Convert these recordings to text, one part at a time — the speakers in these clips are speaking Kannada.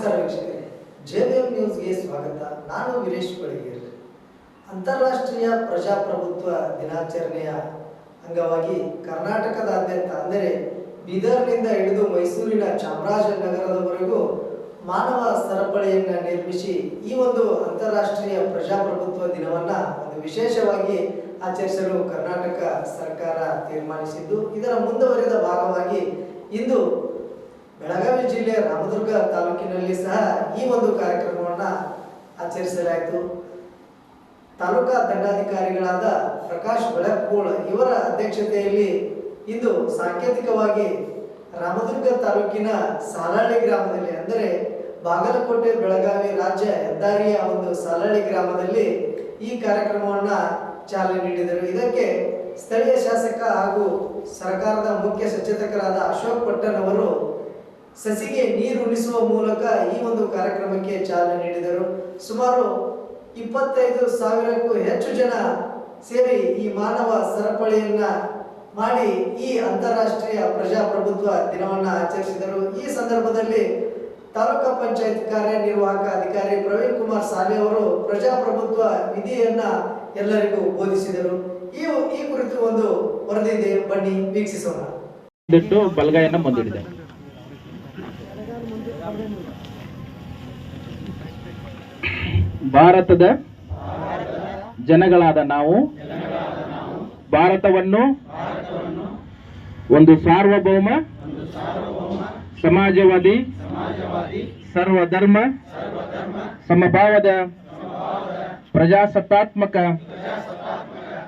ನಮಸ್ಕಾರ ವೀಕ್ಷಕರೇ ಜೆಬಿಎಂ ನ್ಯೂಸ್ಗೆ ಸ್ವಾಗತ. ನಾನು ವೀರೇಶ್ ಬಳಿಗೇರ್ ಅಂತಾರಾಷ್ಟ್ರೀಯ ಪ್ರಜಾಪ್ರಭುತ್ವ ದಿನಾಚರಣೆಯ ಅಂಗವಾಗಿ ಕರ್ನಾಟಕದಾದ್ಯಂತ, ಅಂದರೆ ಬೀದರ್ನಿಂದ ಹಿಡಿದು ಮೈಸೂರಿನ ಚಾಮರಾಜನಗರದವರೆಗೂ ಮಾನವ ಸರಪಳಿಯನ್ನು ನಿರ್ಮಿಸಿ ಈ ಒಂದು ಅಂತಾರಾಷ್ಟ್ರೀಯ ಪ್ರಜಾಪ್ರಭುತ್ವ ದಿನವನ್ನ ಒಂದು ವಿಶೇಷವಾಗಿ ಆಚರಿಸಲು ಕರ್ನಾಟಕ ಸರ್ಕಾರ ತೀರ್ಮಾನಿಸಿದ್ದು. ಇದರ ಮುಂದುವರಿದ ಭಾಗವಾಗಿ ಇಂದು ಬೆಳಗಾವಿ ಜಿಲ್ಲೆಯ ರಾಮದುರ್ಗ ತಾಲೂಕಿನಲ್ಲಿ ಸಹ ಈ ಒಂದು ಕಾರ್ಯಕ್ರಮವನ್ನ ಆಚರಿಸಲಾಯಿತು. ತಾಲೂಕಾ ದಂಡಾಧಿಕಾರಿಗಳಾದ ಪ್ರಕಾಶ್ ಬೆಳಕೋಳ್ ಇವರ ಅಧ್ಯಕ್ಷತೆಯಲ್ಲಿ ಇಂದು ಸಾಂಕೇತಿಕವಾಗಿ ರಾಮದುರ್ಗ ತಾಲೂಕಿನ ಸಾಲಹಳ್ಳಿ ಗ್ರಾಮದಲ್ಲಿ, ಅಂದರೆ ಬಾಗಲಕೋಟೆ, ಬೆಳಗಾವಿ ರಾಜ್ಯ ಹೆದ್ದಾರಿಯ ಒಂದು ಸಾಲಹಳ್ಳಿ ಗ್ರಾಮದಲ್ಲಿ ಈ ಕಾರ್ಯಕ್ರಮವನ್ನ ಚಾಲನೆ ನೀಡಿದರು. ಇದಕ್ಕೆ ಸ್ಥಳೀಯ ಶಾಸಕ ಹಾಗೂ ಸರ್ಕಾರದ ಮುಖ್ಯ ಸಚೇತಕರಾದ ಅಶೋಕ್ ಪಟ್ಟಣ್ ಅವರು ಸಸಿಗೆ ನೀರು ಉಣಿಸುವ ಮೂಲಕ ಈ ಒಂದು ಕಾರ್ಯಕ್ರಮಕ್ಕೆ ಚಾಲನೆ ನೀಡಿದರು. ಸುಮಾರು ಇಪ್ಪತ್ತೈದು ಸಾವಿರಕ್ಕೂ ಹೆಚ್ಚು ಜನ ಸೇರಿ ಈ ಮಾನವ ಸರಪಳಿಯನ್ನ ಮಾಡಿ ಈ ಅಂತಾರಾಷ್ಟ್ರೀಯ ಪ್ರಜಾಪ್ರಭುತ್ವ ದಿನವನ್ನ ಆಚರಿಸಿದರು. ಈ ಸಂದರ್ಭದಲ್ಲಿ ತಾಲೂಕಾ ಪಂಚಾಯತ್ ಕಾರ್ಯನಿರ್ವಾಹಕ ಅಧಿಕಾರಿ ಪ್ರವೀಣ್ ಕುಮಾರ್ ಸಾಲೆ ಅವರು ಪ್ರಜಾಪ್ರಭುತ್ವ ವಿಧಿಯನ್ನ ಎಲ್ಲರಿಗೂ ಬೋಧಿಸಿದರು. ಈ ಈ ಕುರಿತು ಒಂದು ವರದಿ ಬನ್ನಿ, ವೀಕ್ಷಿಸೋಣ. ಬಲಗೈಯನ್ನ ಮುಂದಿಡಿದೆ. ಭಾರತದ ಜನಗಳಾದ ನಾವು ಭಾರತವನ್ನು ಒಂದು ಸಾರ್ವಭೌಮ ಸಮಾಜವಾದಿ ಸರ್ವಧರ್ಮ ಸಮಭಾವದ ಪ್ರಜಾಸತ್ತಾತ್ಮಕ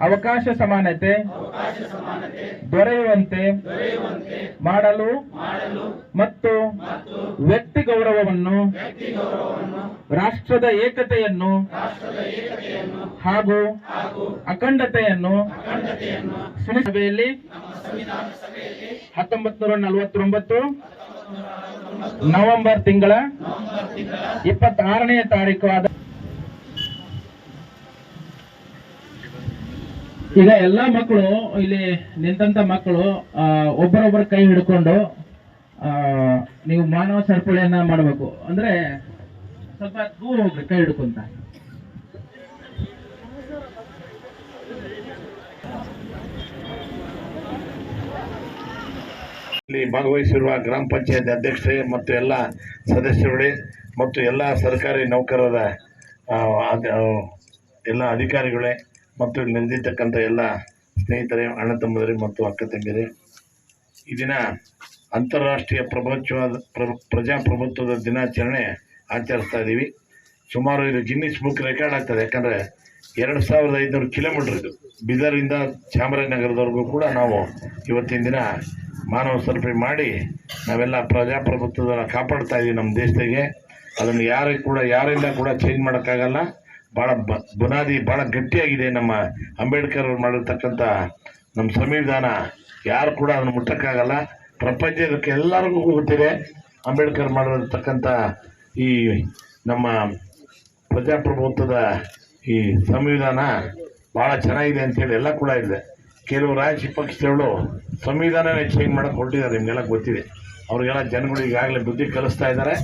ಅವಕಾಶ ಸಮಾನತೆ ದೊರೆಯುವಂತೆ ಮಾಡಲು ಮತ್ತು ವ್ಯಕ್ತಿ ಗೌರವವನ್ನು ರಾಷ್ಟ್ರದ ಏಕತೆಯನ್ನು ಹಾಗೂ ಅಖಂಡತೆಯನ್ನು ಸಭೆಯಲ್ಲಿ ಹತ್ತೊಂಬತ್ತು ನೂರ ನಲವತ್ತೊಂಬತ್ತು ನವೆಂಬರ್ ತಿಂಗಳ ಇಪ್ಪತ್ತಾರನೇ ತಾರೀಕು ಆದ ಈಗ ಎಲ್ಲಾ ಮಕ್ಕಳು, ಇಲ್ಲಿ ನಿಂತಂತ ಮಕ್ಕಳು ಒಬ್ಬರೊಬ್ಬರ ಕೈ ಹಿಡ್ಕೊಂಡು ನೀವು ಮಾನವ ಸರಪಳಿಯನ್ನ ಮಾಡಬೇಕು. ಅಂದ್ರೆ ಸ್ವಲ್ಪ ದೂರ ಹೋಗ್ರಿ, ಕೈ ಹಿಡ್ಕೊಂತ. ಇಲ್ಲಿ ಭಾಗವಹಿಸಿರುವ ಗ್ರಾಮ ಪಂಚಾಯತ್ ಅಧ್ಯಕ್ಷರೇ ಮತ್ತು ಎಲ್ಲ ಸದಸ್ಯರುಗಳೇ ಮತ್ತು ಎಲ್ಲ ಸರ್ಕಾರಿ ನೌಕರರ ಎಲ್ಲ ಅಧಿಕಾರಿಗಳೇ ಮತ್ತು ಇಲ್ಲಿ ನೆರೆದಿರ್ತಕ್ಕಂಥ ಎಲ್ಲ ಸ್ನೇಹಿತರೇ, ಅಣ್ಣ ತಮ್ಮದರೇ ಮತ್ತು ಅಕ್ಕ ತಂಗಿಯರೇ, ಈ ದಿನ ಅಂತಾರಾಷ್ಟ್ರೀಯ ಪ್ರಪಂಚವಾದ ಪ್ರ, ಪ್ರಜಾಪ್ರಭುತ್ವದ ದಿನಾಚರಣೆ ಆಚರಿಸ್ತಾ ಇದ್ದೀವಿ. ಸುಮಾರು ಇದು ಗಿನ್ನಿಸ್ ಬುಕ್ ರೆಕಾರ್ಡ್ ಆಗ್ತದೆ. ಯಾಕಂದರೆ ಎರಡು ಸಾವಿರದ ಐದುನೂರು ಕಿಲೋಮೀಟರ್ ಇದು. ಬೀದರಿಂದ ಚಾಮರಾಜನಗರದವರೆಗೂ ಕೂಡ ನಾವು ಇವತ್ತಿನ ದಿನ ಮಾನವ ಸರಪಳಿ ಮಾಡಿ ನಾವೆಲ್ಲ ಪ್ರಜಾಪ್ರಭುತ್ವದ ಕಾಪಾಡ್ತಾ ಇದ್ದೀವಿ ನಮ್ಮ ದೇಶದಾಗೆ. ಅದನ್ನು ಯಾರಿಗೆ ಕೂಡ, ಯಾರಿಂದ ಕೂಡ ಚೇಂಜ್ ಮಾಡೋಕ್ಕಾಗಲ್ಲ. ಭಾಳ ಬ, ಬುನಾದಿ ಭಾಳ ಗಟ್ಟಿಯಾಗಿದೆ ನಮ್ಮ ಅಂಬೇಡ್ಕರ್ ಅವ್ರು ಮಾಡಿರ್ತಕ್ಕಂಥ ನಮ್ಮ ಸಂವಿಧಾನ. ಯಾರು ಕೂಡ ಅದನ್ನು ಮುಟ್ಟಕ್ಕಾಗಲ್ಲ. ಪ್ರಪಂಚದಕ್ಕೆ ಎಲ್ಲರಿಗೂ ಗೊತ್ತಿದೆ. ಅಂಬೇಡ್ಕರ್ ಮಾಡಿರ್ತಕ್ಕಂಥ ಈ ನಮ್ಮ ಪ್ರಜಾಪ್ರಭುತ್ವದ ಈ ಸಂವಿಧಾನ ಭಾಳ ಚೆನ್ನಾಗಿದೆ ಅಂತೇಳಿ ಎಲ್ಲ ಕೂಡ ಇದೆ. ಕೆಲವು ರಾಜಕೀಯ ಪಕ್ಷದವರು ಸಂವಿಧಾನನೇ ಚೇಂಜ್ ಮಾಡಕ್ಕೆ ಹೊರಟಿದ್ದಾರೆ, ನಿಮಗೆಲ್ಲ ಗೊತ್ತಿದೆ. ಅವ್ರಿಗೆಲ್ಲ ಜನಗಳು ಈಗಾಗಲೇ ಬುದ್ಧಿ ಕಲಿಸ್ತಾ ಇದ್ದಾರೆ.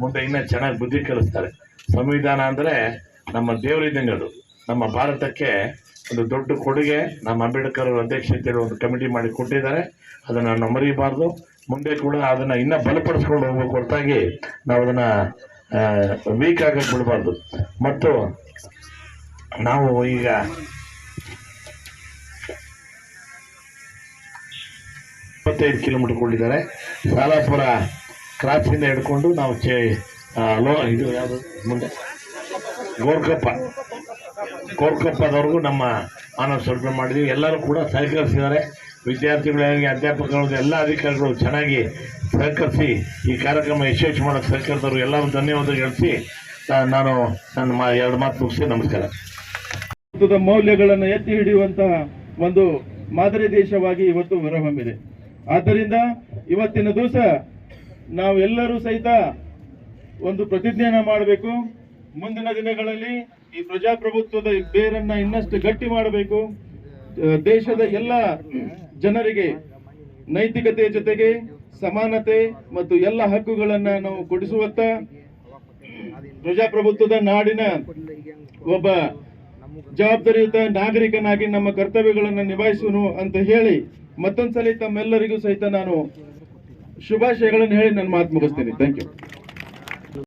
ಮುಂದೆ ಇನ್ನೂ ಚೆನ್ನಾಗಿ ಬುದ್ಧಿ ಕಲಿಸ್ತಾರೆ. ಸಂವಿಧಾನ ಅಂದರೆ ನಮ್ಮ ದೇವರಿದ್ದಂಗೆ ಅದು. ನಮ್ಮ ಭಾರತಕ್ಕೆ ಒಂದು ದೊಡ್ಡ ಕೊಡುಗೆ ನಮ್ಮ ಅಂಬೇಡ್ಕರ್ ಅಧ್ಯಕ್ಷತೆಯಲ್ಲಿ ಒಂದು ಕಮಿಟಿ ಮಾಡಿ ಕೊಟ್ಟಿದ್ದಾರೆ. ಅದನ್ನು ನಾವು ಮರೀಬಾರ್ದು. ಮುಂದೆ ಕೂಡ ಅದನ್ನು ಇನ್ನೂ ಬಲಪಡಿಸ್ಕೊಂಡು ಹೋಗ್ಬೇಕು ಹೊರತಾಗಿ ನಾವು ಅದನ್ನು ವೀಕ್ ಆಗಕ್ಕೆ ಬಿಡಬಾರ್ದು. ಮತ್ತು ನಾವು ಈಗ ಇಪ್ಪತ್ತೈದು ಕಿಲೋಮೀಟರ್ ಕೊಟ್ಟಿದ್ದಾರೆ ಸಾಲಾಪುರ ಕ್ರಾಸಿಂದ ಹಿಡ್ಕೊಂಡು ನಾವು ಚೇ ಲೋ, ಇದು ಯಾವುದು? ಮುಂದೆ. ಗೋರ್ಕಪ್ಪ. ಕೋರ್ಕಪ್ಪದವ್ರಿಗೂ ನಮ್ಮ ಮಾನವ ಸಮರ್ಪಣೆ ಮಾಡಿದ್ವಿ. ಎಲ್ಲರೂ ಕೂಡ ಸಹಕರಿಸಿದ್ದಾರೆ. ವಿದ್ಯಾರ್ಥಿಗಳಿಗೆ ಅಧ್ಯಾಪಕರು, ಎಲ್ಲ ಅಧಿಕಾರಿಗಳು ಚೆನ್ನಾಗಿ ಸಹಕರಿಸಿ ಈ ಕಾರ್ಯಕ್ರಮ ಯಶಸ್ವಿ ಮಾಡೋಕ್ಕೆ ಸಹಕರಿಸಿದವರು ಎಲ್ಲರೂ ಧನ್ಯವಾದ ಹೇಳಿಸಿ ನಾನು ನನ್ನ ಮಾ, ಎರಡು ಮಾತು ಮುಗಿಸಿ ನಮಸ್ಕಾರ. ಮೌಲ್ಯಗಳನ್ನು ಎತ್ತಿ ಹಿಡಿಯುವಂತಹ ಒಂದು ಮಾದರಿ ದೇಶವಾಗಿ ಇವತ್ತು ಹೊರಹೊಮ್ಮಿದೆ. ಆದ್ದರಿಂದ ಇವತ್ತಿನ ದಿವಸ ನಾವೆಲ್ಲರೂ ಸಹಿತ ಒಂದು ಪ್ರತಿಜ್ಞೆಯನ್ನು ಮಾಡಬೇಕು. ಮುಂದಿನ ದಿನಗಳಲ್ಲಿ ಈ ಪ್ರಜಾಪ್ರಭುತ್ವದ ಬೇರನ್ನ ಇನ್ನಷ್ಟು ಗಟ್ಟಿ ಮಾಡಬೇಕು. ದೇಶದ ಎಲ್ಲ ಜನರಿಗೆ ನೈತಿಕತೆ ಜೊತೆಗೆ ಸಮಾನತೆ ಮತ್ತು ಎಲ್ಲ ಹಕ್ಕುಗಳನ್ನ ನಾವು ಕೊಡಿಸುವತ್ತ ಪ್ರಜಾಪ್ರಭುತ್ವದ ನಾಡಿನ ಒಬ್ಬ ಜವಾಬ್ದಾರಿಯುತ ನಾಗರಿಕನಾಗಿ ನಮ್ಮ ಕರ್ತವ್ಯಗಳನ್ನು ನಿಭಾಯಿಸುವನು ಅಂತ ಹೇಳಿ ಮತ್ತೊಂದ್ಸಲಿ ತಮ್ಮೆಲ್ಲರಿಗೂ ಸಹಿತ ನಾನು ಶುಭಾಶಯಗಳನ್ನು ಹೇಳಿ ನನ್ನ ಮಾತು ಮುಗಿಸ್ತೇನೆ. Thank you